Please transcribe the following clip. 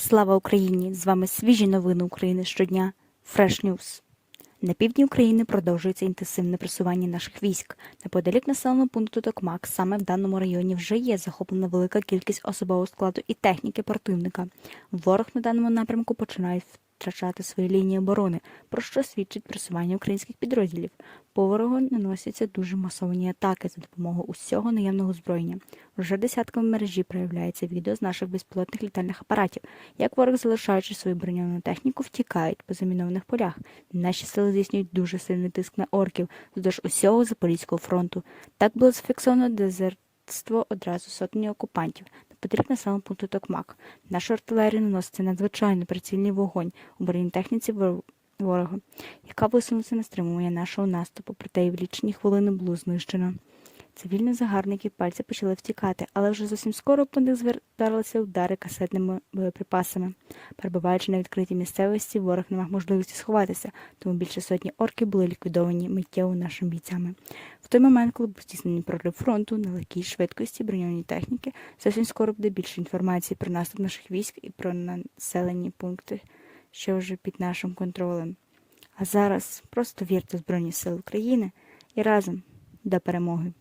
Слава Україні! З вами свіжі новини України щодня. Fresh News. На півдні України продовжується інтенсивне просування наших військ. Неподалік населеного пункту Токмак саме в даному районі вже є захоплена велика кількість особового складу і техніки противника. Ворог на даному напрямку починає втрачати свої лінії оборони, про що свідчить просування українських підрозділів. По ворогу наносяться дуже масовані атаки за допомогою усього наявного озброєння. Вже десятками мережі проявляється відео з наших безпілотних літальних апаратів, як ворог, залишаючи свою броньовану техніку, втікають по замінованих полях. Наші сили здійснюють дуже сильний тиск на орків вздовж усього Запорізького фронту. Так було зафіксовано дезертство одразу сотні окупантів. Неподалік саме пункту Токмак. Наша артилерія наноситься надзвичайно прицільний вогонь у бронетехніці ворога, яка висунулася на стримування нашого наступу, проте і в лічені хвилини було знищено. Цивільні загарбники пальці почали втікати, але вже зовсім скоро по них зверталися удари касетними боєприпасами. Перебуваючи на відкритій місцевості, ворог не мав можливості сховатися, тому більше сотні орків були ліквідовані миттєво нашими бійцями. В той момент, коли був здійснений прорив фронту на легкій швидкості броньованій техніки, зовсім скоро буде більше інформації про наступ наших військ і про населені пункти, що вже під нашим контролем. А зараз просто вірте в Збройні Сили України і разом до перемоги.